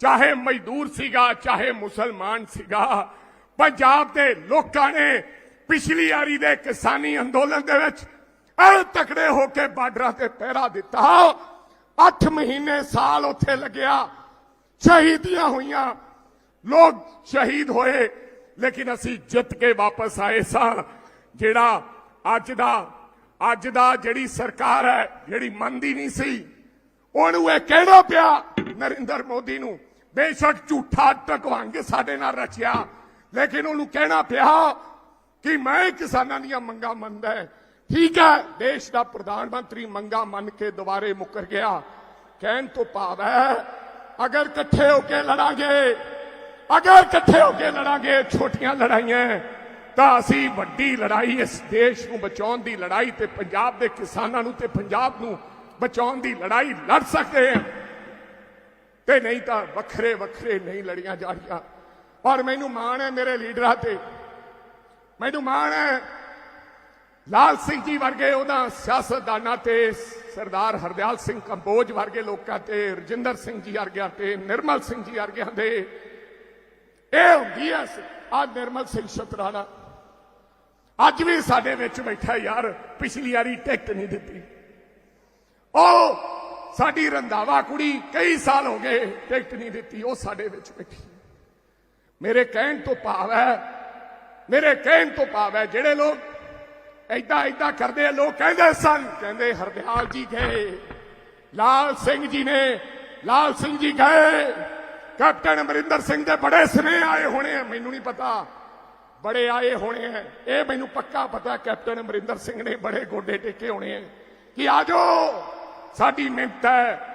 S1: ਚਾਹੇ ਮਜ਼ਦੂਰ ਸੀਗਾ, ਚਾਹੇ ਮੁਸਲਮਾਨ ਸੀਗਾ, ਪੰਜਾਬ ਦੇ ਲੋਕਾਂ ਨੇ ਪਿਛਲੀ ਵਾਰੀ ਦੇ ਕਿਸਾਨੀ ਅੰਦੋਲਨ ਦੇ ਵਿੱਚ ਇਹ ਤਕੜੇ ਹੋ ਕੇ ਬਾਰਡਰਾਂ ਤੇ ਪਹਿਰਾ ਦਿੱਤਾ। 8 ਮਹੀਨੇ ਸਾਲ ਉੱਥੇ ਲੱਗਿਆ, ਸ਼ਹੀਦੀਆਂ ਹੋਈਆਂ। ਲੋਕ ਸ਼ਹੀਦ ਹੋਏ, ਲੇਕਿਨ ਅਸੀਂ ਜਿੱਤ ਕੇ ਵਾਪਸ ਆਏ ਸਾਂ। ਜਿਹੜਾ ਅੱਜ ਦਾ ਅੱਜ ਦਾ ਜਿਹੜੀ ਸਰਕਾਰ ਹੈ, ਜਿਹੜੀ ਮੰਨਦੀ ਨਹੀਂ ਸੀ, ਉਹਨੂੰ ਇਹ ਕਹਿਣਾ ਪਿਆ ਨਰਿੰਦਰ ਮੋਦੀ ਨੂੰ ਬੇਸ਼ੱਕ ਝੂਠਾ ਟਕਵਾਂਗੇ ਸਾਡੇ ਨਾਲ ਰਚਿਆ। ਲੇਕਿਨ ਉਹਨੂੰ ਕਹਿਣਾ ਪਿਆ ਕਿ ਮੈਂ ਕਿਸਾਨਾਂ ਦੀਆਂ ਮੰਗਾਂ ਮੰਨਦਾ ਠੀਕ ਹੈ, ਦੇਸ਼ ਦਾ ਪ੍ਰਧਾਨ ਮੰਤਰੀ ਮੰਗਾਂ ਮੰਨ ਕੇ ਦੁਬਾਰੇ ਮੁੱਕਰ ਗਿਆ। ਕਹਿਣ ਤੋਂ ਭਾਵ ਹੈ, ਅਗਰ ਇਕੱਠੇ ਹੋ ਕੇ ਲੜਾਂਗੇ, ਅਗਰ ਇਕੱਠੇ ਹੋ ਕੇ ਲੜਾਂਗੇ, ਛੋਟੀਆਂ ਲੜਾਈਆਂ, ਤਾਂ ਅਸੀਂ ਵੱਡੀ ਲੜਾਈ ਇਸ ਦੇਸ਼ ਨੂੰ ਬਚਾਉਣ ਦੀ ਲੜਾਈ ਤੇ ਪੰਜਾਬ ਦੇ ਕਿਸਾਨਾਂ ਨੂੰ ਤੇ ਪੰਜਾਬ ਨੂੰ ਬਚਾਉਣ ਦੀ ਲੜਾਈ ਲੜ ਸਕਦੇ ਹਾਂ। ਤੇ ਨਹੀਂ ਤਾਂ ਵੱਖਰੇ ਵੱਖਰੇ ਨਹੀਂ ਲੜੀਆਂ ਜਾਣੀਆਂ। ਔਰ ਮੈਨੂੰ ਮਾਣ ਹੈ ਮੇਰੇ ਲੀਡਰਾਂ ਤੇ। ਮੈਨੂੰ ਮਾਣ ਹੈ ਲਾਲ ਸਿੰਘ ਜੀ ਵਰਗੇ ਉਹਨਾਂ ਸਿਆਸਤਦਾਨਾਂ ਤੇ, ਸਰਦਾਰ ਹਰਦਿਆਲ ਸਿੰਘ ਕੰਬੋਜ ਵਰਗੇ ਲੋਕਾਂ ਤੇ, ਰਜਿੰਦਰ ਸਿੰਘ ਜੀ ਵਰਗਿਆਂ ਤੇ, ਨਿਰਮਲ ਸਿੰਘ ਜੀ ਵਰਗਿਆਂ ਦੇ। ਇਹ ਹੁੰਦੀ ਹੈ ਆ ਨਿਰਮਲ ਸਿੰਘ ਸ਼ਤਰਾਣਾ। ਅੱਜ ਵੀ ਸਾਡੇ ਵਿੱਚ ਬੈਠਾ ਯਾਰ, ਪਿਛਲੀ ਵਾਰੀ ਟਿਕਟ ਨਹੀਂ ਦਿੱਤੀ। ਉਹ ਸਾਡੀ ਰੰਧਾਵਾ ਕੁੜੀ ਕਈ ਸਾਲ ਹੋ ਗਏ ਟਿਕਟ ਨਹੀਂ ਦਿੱਤੀ, ਉਹ ਸਾਡੇ ਵਿੱਚ ਬੈਠੀ। ਮੇਰੇ ਕਹਿਣ ਤੋਂ ਭਾਵ ਹੈ, ਮੇਰੇ ਕਹਿਣ ਤੋਂ ਭਾਵ ਹੈ, ਜਿਹੜੇ ਲੋਕ ਐਦਾਂ ਐਦਾਂ ਕਰਦੇ ਆ, ਲੋਕ ਕਹਿੰਦੇ ਸਨ, ਕਹਿੰਦੇ ਹਰਦਿਆਲ ਜੀ ਗਏ, ਲਾਲ ਸਿੰਘ ਜੀ ਨੇ, ਲਾਲ ਸਿੰਘ ਜੀ ਗਏ। ਕੈਪਟਨ ਅਮਰਿੰਦਰ ਸਿੰਘ ਦੇ ਬੜੇ ਸਨੇਹ ਆਏ ਹੋਣੇ ਆ, ਮੈਨੂੰ ਨਹੀਂ ਪਤਾ, ਬੜੇ ਆਏ ਹੋਣੇ ਆ। ਇਹ ਮੈਨੂੰ ਪੱਕਾ ਪਤਾ, ਕੈਪਟਨ ਅਮਰਿੰਦਰ ਸਿੰਘ ਨੇ ਬੜੇ ਗੋਡੇ ਟੇਕੇ ਹੋਣੇ ਆ, ਕਿ ਆਜੋ ਸਾਡੀ ਮਿਹਨਤ ਹੈ।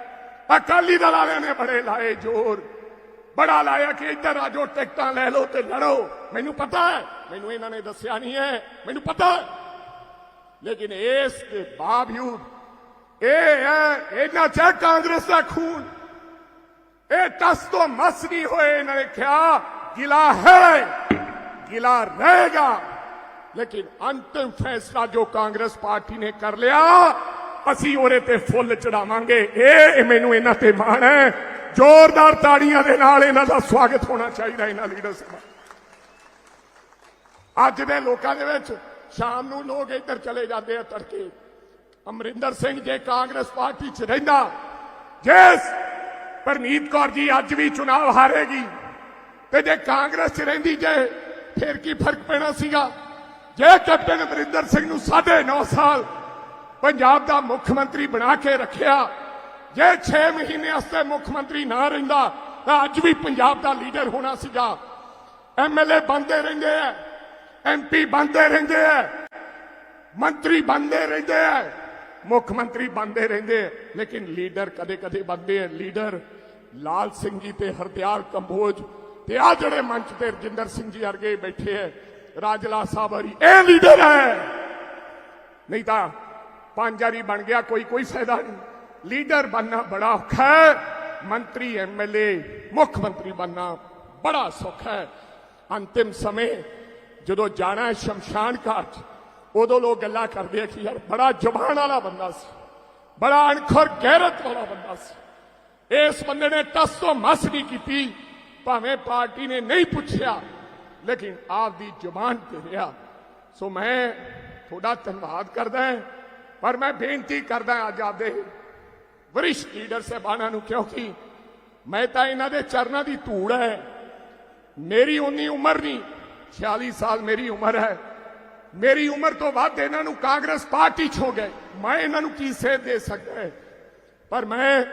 S1: ਅਕਾਲੀ ਦਲ ਵਾਲਿਆਂ ਨੇ ਬੜੇ ਲਾਏ ਜ਼ੋਰ। ਬੜਾ ਲਾਇਆ ਕਿ ਇੱਧਰ ਆਜੋ ਟਿਕਟਾਂ ਲੈ ਲਓ ਤੇ ਲੜੋ। ਮੈਨੂੰ ਪਤਾ ਹੈ, ਮੈਨੂੰ ਇਹਨਾਂ ਨੇ ਦੱਸਿਆ ਨਹੀਂ ਹੈ, ਮੈਨੂੰ ਪਤਾ ਹੈ। ਲੇਕਿਨ ਇਸ ਦੇ ਬਾਵਜੂਦ, ਇਹ ਹੈ, ਇਹਨਾਂ ਚ ਕਾਂਗਰਸ ਦਾ ਖੂਨ। ਇਹ ਟਸ ਤੋਂ ਮਸ ਨਹੀਂ ਹੋਏ, ਇਹਨਾਂ ਨੇ ਕਿਹਾ, ਗਿਲਾ ਹੈ, ਗਿਲਾ ਰਹੇਗਾ। ਲੇਕਿਨ ਅੰਤਿਮ ਫੈਸਲਾ ਜੋ ਕਾਂਗਰਸ ਪਾਰਟੀ ਨੇ ਕਰ ਲਿਆ ਅਸੀਂ ਉਹਦੇ ਤੇ ਫੁੱਲ ਚੜਾਵਾਂਗੇ। ਇਹ ਮੈਨੂੰ ਇਹਨਾਂ ਤੇ ਮਾਣ ਹੈ। ਜ਼ੋਰਦਾਰ ਤਾੜੀਆਂ ਦੇ ਨਾਲ ਇਹਨਾਂ ਦਾ ਸਵਾਗਤ ਹੋਣਾ ਚਾਹੀਦਾ ਇਹਨਾਂ ਲੀਡਰਸ ਦਾ। ਅੱਜ ਦੇ ਲੋਕਾਂ ਦੇ ਵਿੱਚ ਸ਼ਾਮ ਨੂੰ ਲੋਕ ਇੱਧਰ ਚਲੇ ਜਾਂਦੇ ਆ ਤੜਕੇ। ਅਮਰਿੰਦਰ ਸਿੰਘ ਜੇ ਕਾਂਗਰਸ ਪਾਰਟੀ 'ਚ ਰਹਿੰਦਾ, ਜਿਸ ਪਰਨੀਤ ਕੌਰ ਜੀ ਅੱਜ ਵੀ ਚੁਣਾਵ ਹਾਰੇਗੀ, ਤੇ ਜੇ ਕਾਂਗਰਸ 'ਚ ਰਹਿੰਦੀ ਜੇ, ਫਿਰ ਕੀ ਫ਼ਰਕ ਪੈਣਾ ਸੀਗਾ? ਜੇ ਕੈਪਟਨ ਅਮਰਿੰਦਰ ਸਿੰਘ ਨੂੰ 9.5 ਸਾਲ ਪੰਜਾਬ ਦਾ ਮੁੱਖ ਮੰਤਰੀ ਬਣਾ ਕੇ ਰੱਖਿਆ। ਜੇ 6 ਮਹੀਨੇ ਵਾਸਤੇ ਮੁੱਖ ਮੰਤਰੀ ਨਾ ਰਹਿੰਦਾ, ਤਾਂ ਅੱਜ ਵੀ ਪੰਜਾਬ ਦਾ ਲੀਡਰ ਹੋਣਾ ਸੀਗਾ। ਐਮਐਲਏ ਬੰਦੇ ਰਹਿੰਦੇ ਆ ਐਮਪੀ ਬੰਦੇ ਰਹਿੰਦੇ ਆ ਮੰਤਰੀ ਬੰਦੇ ਰਹਿੰਦੇ ਆ ਮੁੱਖ ਮੰਤਰੀ ਬੰਦੇ ਰਹਿੰਦੇ ਆ ਲੇਕਿਨ ਲੀਡਰ ਕਦੇ ਕਦੇ ਬੰਦੇ ਆ ਲੀਡਰ ਲਾਲ ਸਿੰਘ ਜੀ ਤੇ ਹਰਦਿਆਲ ਕੰਬੋਜ ਤੇ ਆ ਜਿਹੜੇ ਮੰਚ ਤੇ ਰਜਿੰਦਰ ਸਿੰਘ ਜੀ ਵਰਗੇ ਬੈਠੇ ਆ ਰਾਜਲਾ ਸਾਹਿਬ ਇਹ ਲੀਡਰ ਹੈ ਨਹੀਂ ਤਾਂ ਪੰਜ ਵਾਰੀ ਬਣ ਗਿਆ, ਕੋਈ ਕੋਈ ਫਾਇਦਾ ਨਹੀਂ। ਲੀਡਰ ਬਣਨਾ ਬੜਾ ਔਖਾ ਹੈ। ਮੰਤਰੀ ਐਮਐਲਏ ਮੁੱਖ ਮੰਤਰੀ ਬਣਨਾ ਬੜਾ ਸੌਖਾ ਹੈ। ਅੰਤਿਮ ਸਮੇਂ ਜਦੋਂ ਜਾਣਾ ਹੈ ਸ਼ਮਸ਼ਾਨ ਘਾਟ, ਉਦੋਂ ਲੋਕ ਗੱਲਾਂ ਕਰਦੇ ਆ ਕਿ ਯਾਰ ਬੜਾ ਜ਼ੁਬਾਨ ਵਾਲਾ ਬੰਦਾ ਸੀ, ਬੜਾ ਅਣਖਰ ਗੈਰਤ ਵਾਲਾ ਬੰਦਾ ਸੀ। ਇਸ ਬੰਦੇ ਨੇ ਟਸ ਤੋਂ ਮਸ ਨਹੀਂ ਕੀਤੀ, ਭਾਵੇਂ ਪਾਰਟੀ ਨੇ ਨਹੀਂ ਪੁੱਛਿਆ, ਲੇਕਿਨ ਆਪ ਦੀ ਜ਼ੁਬਾਨ ਤੇ ਰਿਹਾ। ਸੋ ਮੈਂ ਤੁਹਾਡਾ ਧੰਨਵਾਦ ਕਰਦਾ ਹਾਂ। ਪਰ ਮੈਂ ਬੇਨਤੀ ਕਰਦਾ ਅੱਜ ਆਪਦੇ ਵਰਿਸ਼ਟ ਲੀਡਰ ਸਾਹਿਬਾਨਾਂ ਨੂੰ, ਕਿਉਂਕਿ ਮੈਂ ਤਾਂ ਇਹਨਾਂ ਦੇ ਚਰਨਾਂ ਦੀ ਧੂੜ ਹੈ। ਮੇਰੀ ਉਨੀ ਉਮਰ ਨਹੀਂ 46 ਸਾਲ ਮੇਰੀ ਉਮਰ ਹੈ। ਮੇਰੀ ਉਮਰ ਤੋਂ ਵੱਧ ਇਹਨਾਂ ਨੂੰ ਕਾਂਗਰਸ ਪਾਰਟੀ ਛੋ ਗਏ। ਮੈਂ ਇਹਨਾਂ ਨੂੰ ਕੀ ਸੇਧ ਦੇ ਸਕਦਾ ਹੈ? ਪਰ ਮੈਂ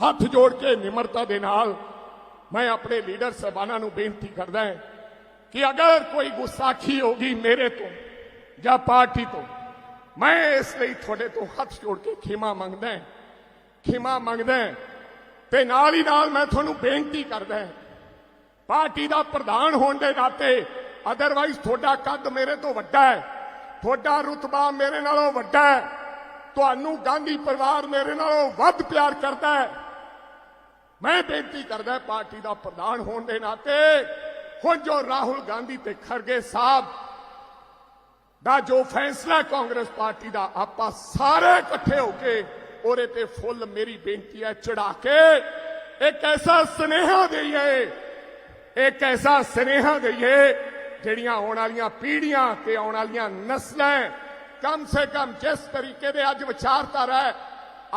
S1: ਹੱਥ ਜੋੜ ਕੇ ਨਿਮਰਤਾ ਦੇ ਨਾਲ ਮੈਂ ਆਪਣੇ ਲੀਡਰ ਸਾਹਿਬਾਨਾਂ ਨੂੰ ਬੇਨਤੀ ਕਰਦਾ ਹਾਂ ਕਿ ਅਗਰ ਕੋਈ ਗੁਸਤਾਖੀ ਹੋਗੀ ਮੇਰੇ ਤੋਂ ਜਾਂ ਪਾਰਟੀ ਤੋਂ ਮੈਂ ਇਸ ਲਈ ਤੁਹਾਡੇ ਤੋਂ ਹੱਥ ਜੋੜ ਕੇ ਖਿਮਾ ਮੰਗਦਾ ਹਾਂ। ਖਿਮਾ ਮੰਗਦਾ ਹਾਂ ਤੇ ਨਾਲ ਹੀ ਨਾਲ ਮੈਂ ਤੁਹਾਨੂੰ ਬੇਨਤੀ ਕਰਦਾ ਹਾਂ, ਪਾਰਟੀ ਦਾ ਪ੍ਰਧਾਨ ਹੋਣ ਦੇ ਨਾਤੇ ਅਦਰਵਾਈਜ਼ ਤੁਹਾਡਾ ਕੱਦ ਮੇਰੇ ਤੋਂ ਵੱਡਾ ਹੈ। ਤੁਹਾਡਾ ਰੁਤਬਾ ਮੇਰੇ ਨਾਲੋਂ ਵੱਡਾ ਹੈ। ਤੁਹਾਨੂੰ ਗਾਂਧੀ ਪਰਿਵਾਰ ਮੇਰੇ ਨਾਲੋਂ ਵੱਧ ਪਿਆਰ ਕਰਦਾ ਹੈ। ਮੈਂ ਬੇਨਤੀ ਕਰਦਾ ਪਾਰਟੀ ਦਾ ਪ੍ਰਧਾਨ ਹੋਣ ਦੇ ਨਾਤੇ ਹੁਣ ਜੋ ਰਾਹੁਲ ਗਾਂਧੀ ਤੇ ਖਰਗੇ ਸਾਹਿਬ ਦਾ ਜੋ ਫੈਸਲਾ ਕਾਂਗਰਸ ਪਾਰਟੀ ਦਾ, ਆਪਾਂ ਸਾਰੇ ਇਕੱਠੇ ਹੋ ਕੇ ਉਹਦੇ ਤੇ ਫੁੱਲ ਮੇਰੀ ਬੇਨਤੀ ਹੈ ਚੜਾ ਕੇ ਇੱਕ ਐਸਾ ਸੁਨੇਹਾ ਦੇਈਏ, ਇੱਕ ਐਸਾ ਸੁਨੇਹਾ ਦਈਏ ਜਿਹੜੀਆਂ ਆਉਣ ਵਾਲੀਆਂ ਪੀੜ੍ਹੀਆਂ ਤੇ ਆਉਣ ਵਾਲੀਆਂ ਨਸਲਾਂ ਕਮ ਸੇ ਕਮ ਜਿਸ ਤਰੀਕੇ ਦੇ ਅੱਜ ਵਿਚਾਰਧਾਰਾ ਹੈ,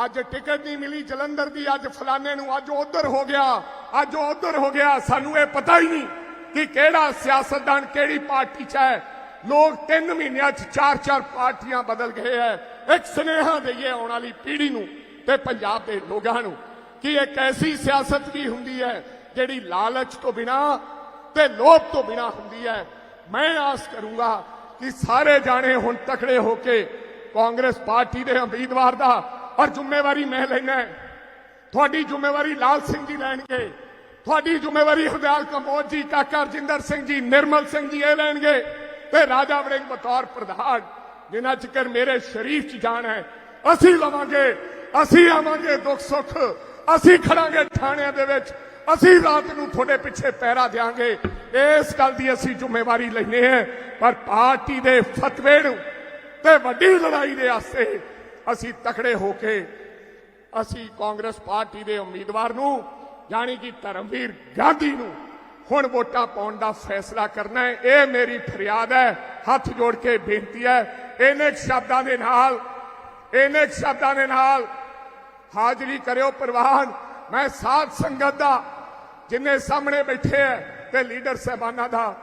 S1: ਅੱਜ ਟਿਕਟ ਨਹੀਂ ਮਿਲੀ, ਜਲੰਧਰ ਦੀ ਅੱਜ ਫਲਾਣੇ ਨੂੰ ਅੱਜ ਉਧਰ ਹੋ ਗਿਆ, ਅੱਜ ਉਧਰ ਹੋ ਗਿਆ, ਸਾਨੂੰ ਇਹ ਪਤਾ ਹੀ ਨਹੀਂ ਕਿ ਕਿਹੜਾ ਸਿਆਸਤਦਾਨ ਕਿਹੜੀ ਪਾਰਟੀ 'ਚ ਹੈ। ਲੋਕ 3 ਮਹੀਨਿਆਂ 'ਚ ਚਾਰ ਚਾਰ ਪਾਰਟੀਆਂ ਬਦਲ ਗਏ ਹੈ ਇੱਕ ਸੁਨੇਹਾ ਦਈਏ ਆਉਣ ਵਾਲੀ ਪੀੜ੍ਹੀ ਨੂੰ ਤੇ ਪੰਜਾਬ ਦੇ ਲੋਕਾਂ ਨੂੰ ਕਿ ਇੱਕ ਐਸੀ ਸਿਆਸਤ ਵੀ ਹੁੰਦੀ ਹੈ ਜਿਹੜੀ ਲਾਲਚ ਤੋਂ ਬਿਨਾ ਤੇ ਲੋਭ ਤੋਂ ਬਿਨਾ ਹੁੰਦੀ ਹੈ ਮੈਂ ਆਸ ਕਰੂੰਗਾ ਕਿ ਸਾਰੇ ਜਾਣੇ ਹੁਣ ਤਕੜੇ ਹੋ ਕੇ ਕਾਂਗਰਸ ਪਾਰਟੀ ਦੇ ਉਮੀਦਵਾਰ ਦਾ ਔਰ ਜ਼ਿੰਮੇਵਾਰੀ ਮੈਂ ਲੈਣਾ ਤੁਹਾਡੀ ਜ਼ਿੰਮੇਵਾਰੀ ਲਾਲ ਸਿੰਘ ਜੀ ਲੈਣਗੇ। ਤੁਹਾਡੀ ਜ਼ਿੰਮੇਵਾਰੀ ਹਰਦਿਆਲ ਕੰਬੋਜ ਜੀ, ਕਾਕਾ ਰਜਿੰਦਰ ਸਿੰਘ ਜੀ, ਨਿਰਮਲ ਸਿੰਘ ਜੀ ਇਹ ਲੈਣਗੇ। ਤੇ ਰਾਜਾ ਵੜਿੰਗ ਬਤੌਰ ਪ੍ਰਧਾਨ, ਜਿਨ੍ਹਾਂ ਚਿਕਰ ਮੇਰੇ ਸ਼ਰੀਫ ਚ ਜਾਣ ਹੈ, ਅਸੀਂ ਲਵਾਂਗੇ, ਅਸੀਂ ਆਵਾਂਗੇ ਦੁੱਖ ਸੁੱਖ, ਅਸੀਂ ਖੜਾਂਗੇ ਥਾਣਿਆਂ ਦੇ ਵਿੱਚ, ਅਸੀਂ ਰਾਤ ਨੂੰ ਤੁਹਾਡੇ ਪਿੱਛੇ ਪਹਿਰਾ ਦਿਆਂਗੇ। ਇਸ ਗੱਲ ਦੀ ਅਸੀਂ ਜ਼ਿੰਮੇਵਾਰੀ ਲੈਨੇ ਹੈ, ਪਰ ਪਾਰਟੀ ਦੇ ਫਤਵੇ ਨੂੰ ਤੇ ਵੱਡੀ ਲੜਾਈ ਦੇ ਆਸਤੇ ਅਸੀਂ ਤਕੜੇ ਹੋ ਕੇ ਅਸੀਂ ਕਾਂਗਰਸ ਪਾਰਟੀ ਦੇ ਉਮੀਦਵਾਰ ਨੂੰ ਯਾਨੀ ਕਿ ਧਰਮਵੀਰ ਗਾਂਧੀ ਨੂੰ ਹੁਣ ਵੋਟਾਂ ਪਾਉਣ ਦਾ ਫੈਸਲਾ ਕਰਨਾ ਹੈ। ਇਹ ਮੇਰੀ ਫਰਿਆਦ ਹੈ। ਹੱਥ ਜੋੜ ਕੇ ਬੇਨਤੀ ਹੈ। ਇਹਨੇ ਸ਼ਬਦਾਂ ਦੇ ਨਾਲ, ਇਹਨੇ ਸ਼ਬਦਾਂ ਦੇ ਨਾਲ ਹਾਜ਼ਰੀ ਕਰਿਓ ਪ੍ਰਵਾਨ। ਮੈਂ ਸਾਧ ਸੰਗਤ ਦਾ ਜਿੰਨੇ ਸਾਹਮਣੇ ਬੈਠੇ ਹੈ ਤੇ ਲੀਡਰ ਸਹਿਬਾਨਾਂ ਦਾ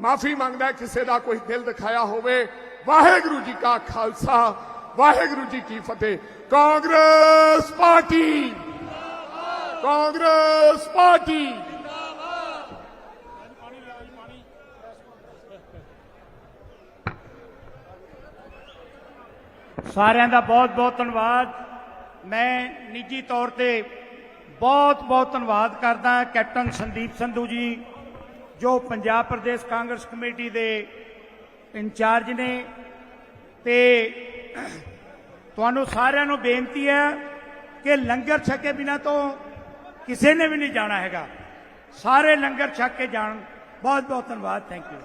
S1: ਮਾਫੀ ਮੰਗਦਾ ਕਿਸੇ ਦਾ ਕੋਈ ਦਿਲ ਦਿਖਾਇਆ ਹੋਵੇ। ਵਾਹਿਗੁਰੂ ਜੀ ਕਾ ਖਾਲਸਾ, ਵਾਹਿਗੁਰੂ ਜੀ ਕੀ ਫਤਿਹ। Congress party Congress party.
S4: ਸਾਰਿਆਂ ਦਾ ਬਹੁਤ ਬਹੁਤ ਧੰਨਵਾਦ। ਮੈਂ ਨਿੱਜੀ ਤੌਰ ਤੇ ਬਹੁਤ ਬਹੁਤ ਧੰਨਵਾਦ ਕਰਦਾ ਕੈਪਟਨ ਸੰਦੀਪ ਸੰਧੂ ਜੀ, ਜੋ ਪੰਜਾਬ ਪ੍ਰਦੇਸ਼ ਕਾਂਗਰਸ ਕਮੇਟੀ ਦੇ ਇੰਚਾਰਜ ਨੇ ਤੇ ਤੁਹਾਨੂੰ ਸਾਰਿਆਂ ਨੂੰ ਬੇਨਤੀ ਹੈ ਕਿ ਲੰਗਰ ਛਕੇ ਬਿਨਾ ਤੋਂ ਕਿਸੇ ਨੇ ਵੀ ਨਹੀਂ ਜਾਣਾ ਹੈਗਾ। ਸਾਰੇ ਲੰਗਰ ਛਕ ਕੇ ਜਾਣ। ਬਹੁਤ ਬਹੁਤ ਧੰਨਵਾਦ। Thank you